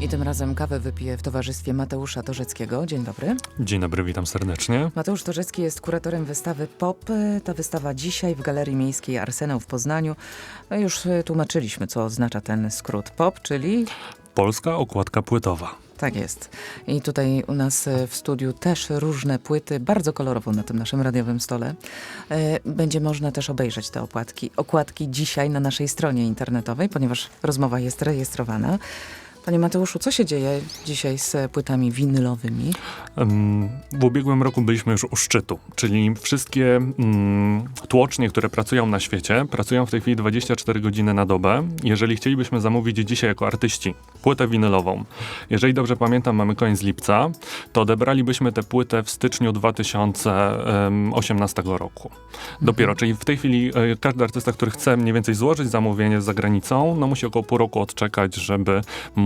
I tym razem kawę wypiję w towarzystwie Mateusza Torzeckiego. Dzień dobry. Dzień dobry, witam serdecznie. Mateusz Torzecki jest kuratorem wystawy POP. Ta wystawa dzisiaj w Galerii Miejskiej Arsenał w Poznaniu. No już tłumaczyliśmy, co oznacza ten skrót POP, czyli Polska okładka płytowa. tak jest. I tutaj u nas w studiu też różne płyty, bardzo kolorowo na tym naszym radiowym stole. Y, Będzie można też obejrzeć te okładki, okładki dzisiaj na naszej stronie internetowej, ponieważ rozmowa jest rejestrowana. Panie Mateuszu, co się dzieje dzisiaj z płytami winylowymi? W ubiegłym roku byliśmy już u szczytu, czyli wszystkie mm, tłocznie, które pracują na świecie, pracują w tej chwili 24 godziny na dobę. Jeżeli chcielibyśmy zamówić dzisiaj jako artyści płytę winylową, jeżeli dobrze pamiętam, mamy koniec lipca, to odebralibyśmy tę płytę w styczniu 2018 roku. Dopiero, czyli w tej chwili e, każdy artysta, który chce mniej więcej złożyć zamówienie za granicą, no musi około pół roku odczekać, żeby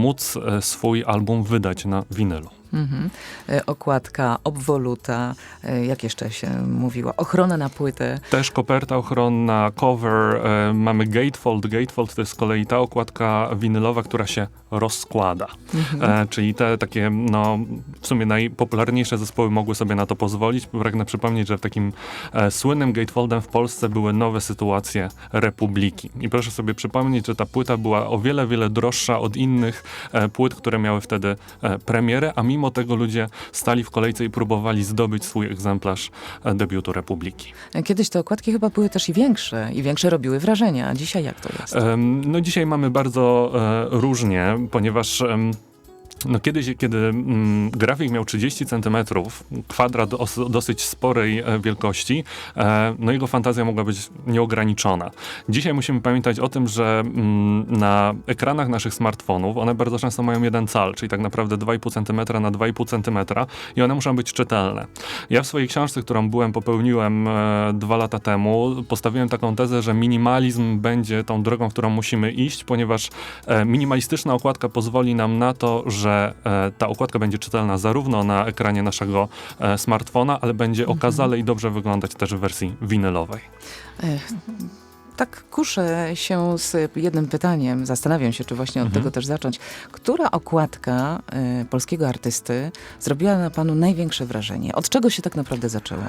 móc e, swój album wydać na winylu. Mhm. E, Okładka, obwoluta, e, jak jeszcze się mówiło, ochrona na płytę. Też koperta ochronna, cover, e, mamy gatefold. Gatefold to jest z kolei ta okładka winylowa, która się rozkłada. E, czyli te takie, no, w sumie najpopularniejsze zespoły mogły sobie na to pozwolić. Pragnę przypomnieć, że takim słynnym gatefoldem w Polsce były nowe sytuacje Republiki. I proszę sobie przypomnieć, że ta płyta była o wiele, wiele droższa od innych płyt, które miały wtedy premierę, a mimo tego ludzie stali w kolejce i próbowali zdobyć swój egzemplarz e, debiutu Republiki. E, Kiedyś te okładki chyba były też i większe, i większe robiły wrażenie, a dzisiaj jak to jest? No dzisiaj mamy bardzo e, różnie, ponieważ no kiedyś, kiedy mm, grafik miał 30 cm, kwadrat os, dosyć sporej e, wielkości, e, no jego fantazja mogła być nieograniczona. Dzisiaj musimy pamiętać o tym, że mm, na ekranach naszych smartfonów one bardzo często mają jeden cal, czyli tak naprawdę 2,5 cm na 2,5 cm i one muszą być czytelne. Ja w swojej książce, którą byłem, popełniłem e, dwa lata temu, postawiłem taką tezę, że minimalizm będzie tą drogą, którą musimy iść, ponieważ e, minimalistyczna okładka pozwoli nam na to, że e, ta okładka będzie czytelna zarówno na ekranie naszego e, smartfona, ale będzie okazale i dobrze wyglądać też w wersji winylowej. Tak kuszę się z jednym pytaniem, zastanawiam się, czy właśnie od Mhm. tego też zacząć. Która okładka e, polskiego artysty zrobiła na panu największe wrażenie? Od czego się tak naprawdę zaczęła?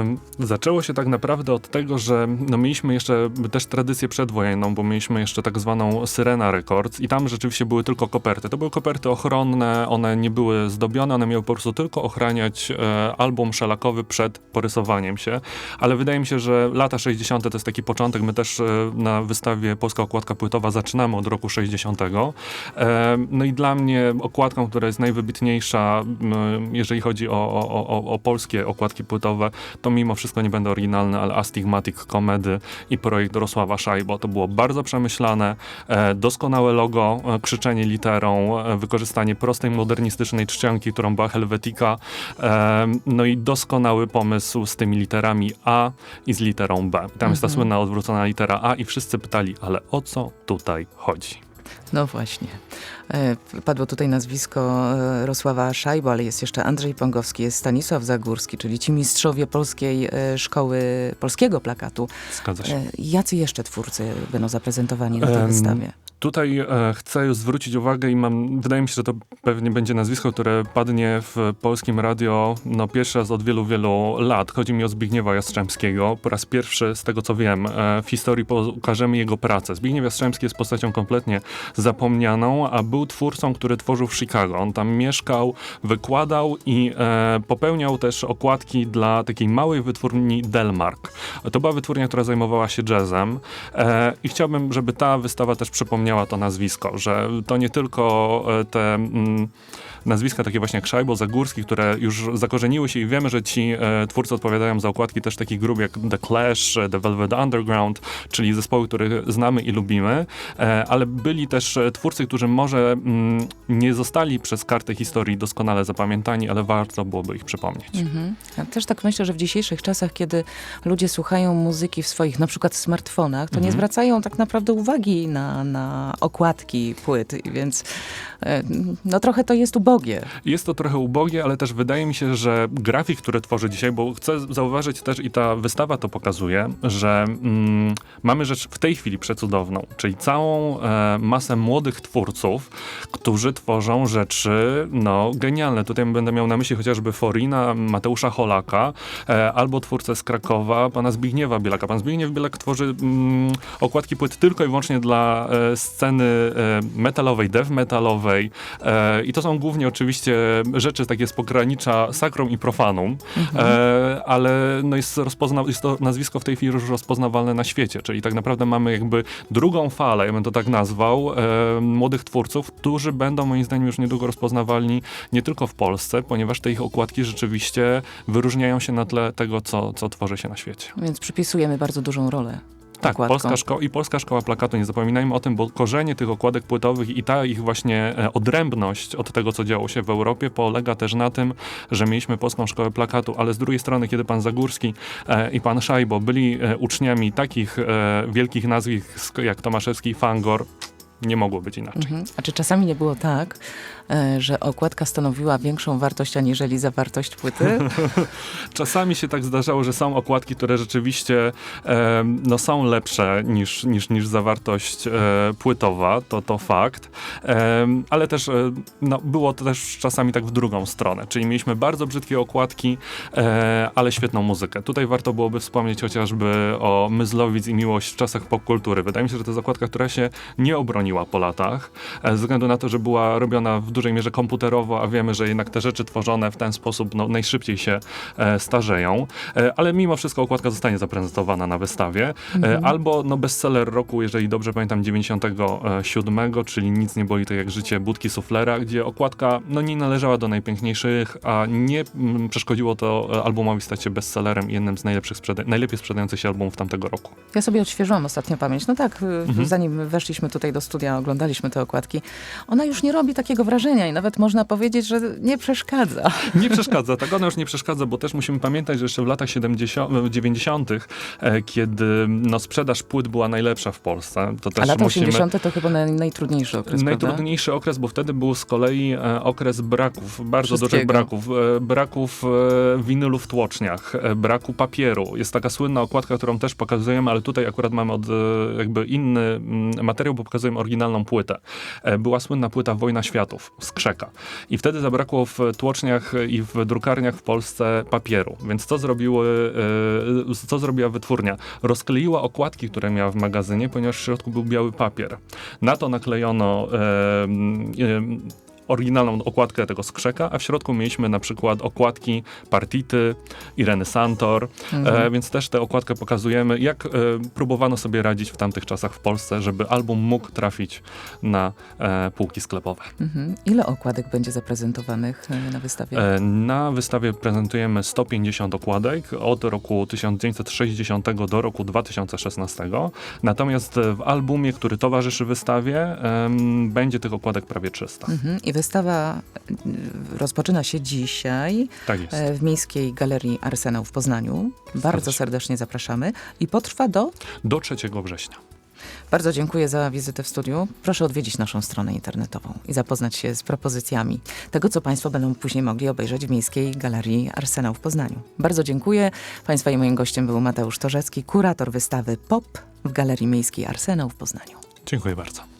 Em, Zaczęło się tak naprawdę od tego, że no mieliśmy jeszcze też tradycję przedwojenną, bo mieliśmy jeszcze tak zwaną Syrena Records i tam rzeczywiście były tylko koperty. To były koperty ochronne, one nie były zdobione, one miały po prostu tylko ochraniać e, album szelakowy przed porysowaniem się, ale wydaje mi się, że lata 60. to jest taki początek, my też e, na wystawie Polska Okładka Płytowa zaczynamy od roku 60. E, no i dla mnie okładką, która jest najwybitniejsza, jeżeli chodzi o, o, o, o polskie okładki płytowe, to mimo wszystko nie będę oryginalny, ale Astigmatic Komedy i projekt Dorosława Szajbo. To było bardzo przemyślane, e, doskonałe logo, krzyczenie literą, wykorzystanie prostej, modernistycznej czcionki, którą była Helvetica, no i doskonały pomysł z tymi literami A i z literą B. Tam jest ta Mhm. słynna odwrócona litera A i wszyscy pytali, ale o co tutaj chodzi? No właśnie. E, Padło tutaj nazwisko e, Rosława Szajbo, ale jest jeszcze Andrzej Pągowski, jest Stanisław Zagórski, czyli ci mistrzowie polskiej e, szkoły, polskiego plakatu. Zgadza się. Jacy jeszcze twórcy będą zaprezentowani na tej Em, wystawie? Tutaj e, chcę zwrócić uwagę i mam, wydaje mi się, że to pewnie będzie nazwisko, które padnie w polskim radio no, pierwszy raz od wielu, wielu lat. Chodzi mi o Zbigniewa Jastrzębskiego. Po raz pierwszy, z tego co wiem, e, w historii pokażemy jego pracę. Zbigniew Jastrzębski jest postacią kompletnie zapomnianą, a był twórcą, który tworzył w Chicago. On tam mieszkał, wykładał i e, popełniał też okładki dla takiej małej wytwórni Delmark. To była wytwórnia, która zajmowała się jazzem e, i chciałbym, żeby ta wystawa też przypomniała to nazwisko, że to nie tylko e, te mm, nazwiska takie właśnie jak Szajbo, Zagórski, które już zakorzeniły się i wiemy, że ci e, twórcy odpowiadają za okładki też takich grup jak The Clash, e, The Velvet Underground, czyli zespoły, które znamy i lubimy, e, ale byli też e, twórcy, którzy może mm, nie zostali przez kartę historii doskonale zapamiętani, ale warto byłoby ich przypomnieć. Mhm. Ja też tak myślę, że w dzisiejszych czasach, kiedy ludzie słuchają muzyki w swoich na przykład smartfonach, to nie Mhm. zwracają tak naprawdę uwagi na, na okładki płyt, więc e, no trochę to jest ubogie ubogie. Jest to trochę ubogie, ale też wydaje mi się, że grafik, który tworzy dzisiaj, bo chcę zauważyć też i ta wystawa to pokazuje, że mm, mamy rzecz w tej chwili przecudowną, czyli całą e, masę młodych twórców, którzy tworzą rzeczy no, genialne. Tutaj będę miał na myśli chociażby Forina, Mateusza Holaka, e, albo twórcę z Krakowa, pana Zbigniewa Bielaka. Pan Zbigniew Bielak tworzy mm, okładki płyt tylko i wyłącznie dla e, sceny e, metalowej, dev metalowej e, i to są głównie oczywiście rzeczy takie z pogranicza sakrum i profanum, e, ale no jest, rozpozna- jest to nazwisko w tej chwili już rozpoznawalne na świecie, czyli tak naprawdę mamy jakby drugą falę, ja bym to tak nazwał, e, młodych twórców, którzy będą moim zdaniem już niedługo rozpoznawalni nie tylko w Polsce, ponieważ te ich okładki rzeczywiście wyróżniają się na tle tego, co, co tworzy się na świecie. Więc przypisujemy bardzo dużą rolę. Tak. Polska szkoła i Polska Szkoła Plakatu, nie zapominajmy o tym, bo korzenie tych okładek płytowych i ta ich właśnie e, odrębność od tego, co działo się w Europie, polega też na tym, że mieliśmy Polską Szkołę Plakatu, ale z drugiej strony, kiedy pan Zagórski e, i pan Szajbo byli e, uczniami takich wielkich nazwisk jak Tomaszewski i Fangor, nie mogło być inaczej. Mhm. A czy czasami nie było tak, że okładka stanowiła większą wartość aniżeli zawartość płyty? Czasami się tak zdarzało, że są okładki, które rzeczywiście e, no, są lepsze niż, niż, niż zawartość e, płytowa, to, to fakt, e, ale też e, no, było to też czasami tak w drugą stronę, czyli mieliśmy bardzo brzydkie okładki, e, ale świetną muzykę. Tutaj warto byłoby wspomnieć chociażby o Myzlowic i Miłość w czasach popkultury. Wydaje mi się, że to jest okładka, która się nie obroniła po latach, e, ze względu na to, że była robiona w dużej mierze komputerowo, a wiemy, że jednak te rzeczy tworzone w ten sposób no, najszybciej się e, starzeją, e, ale mimo wszystko okładka zostanie zaprezentowana na wystawie. E, albo no, bestseller roku, jeżeli dobrze pamiętam, 97, czyli Nic nie boli tak jak życie Budki Suflera, gdzie okładka no, nie należała do najpiękniejszych, a nie mm, przeszkodziło to e, albumowi stać się bestsellerem i jednym z najlepszych sprzeda- najlepiej sprzedających się albumów tamtego roku. Ja sobie odświeżyłam ostatnio pamięć. No tak, y, Mhm. zanim weszliśmy tutaj do studia, oglądaliśmy te okładki. Ona już nie robi takiego wrażenia i nawet można powiedzieć, że nie przeszkadza. Nie przeszkadza, tak ona już nie przeszkadza, bo też musimy pamiętać, że jeszcze w latach 70, e, 90., e, kiedy no, sprzedaż płyt była najlepsza w Polsce, to też A lata musimy... 80. to chyba naj, najtrudniejszy okres, prawda? Najtrudniejszy okres, bo wtedy był z kolei e, okres braków, bardzo dużych braków. E, braków e, winylu w tłoczniach, e, braku papieru. Jest taka słynna okładka, którą też pokazujemy, ale tutaj akurat mamy od, e, jakby inny mm, materiał, bo pokazujemy oryginalną płytę. E, była słynna płyta Wojna Światów z Krzeka. I wtedy zabrakło w tłoczniach i w drukarniach w Polsce papieru. Więc co zrobiły, e, co zrobiła wytwórnia? Rozkleiła okładki, które miała w magazynie, ponieważ w środku był biały papier. Na to naklejono e, e, oryginalną okładkę tego skrzeka, a w środku mieliśmy na przykład okładki Partity, Ireny Santor, e, więc też tę okładkę pokazujemy, jak e, próbowano sobie radzić w tamtych czasach w Polsce, żeby album mógł trafić na e, półki sklepowe. Mhm. Ile okładek będzie zaprezentowanych e, na wystawie? E, Na wystawie prezentujemy 150 okładek od roku 1960 do roku 2016. Natomiast w albumie, który towarzyszy wystawie, będzie tych okładek prawie 300. Mhm. I wystawa y, rozpoczyna się dzisiaj Tak e, w Miejskiej Galerii Arsenał w Poznaniu. Bardzo serdecznie zapraszamy i potrwa do... Do 3 września. Bardzo dziękuję za wizytę w studiu. Proszę odwiedzić naszą stronę internetową i zapoznać się z propozycjami tego, co Państwo będą później mogli obejrzeć w Miejskiej Galerii Arsenał w Poznaniu. Bardzo dziękuję. Państwa i moim gościem był Mateusz Torzecki, kurator wystawy POP w Galerii Miejskiej Arsenał w Poznaniu. Dziękuję bardzo.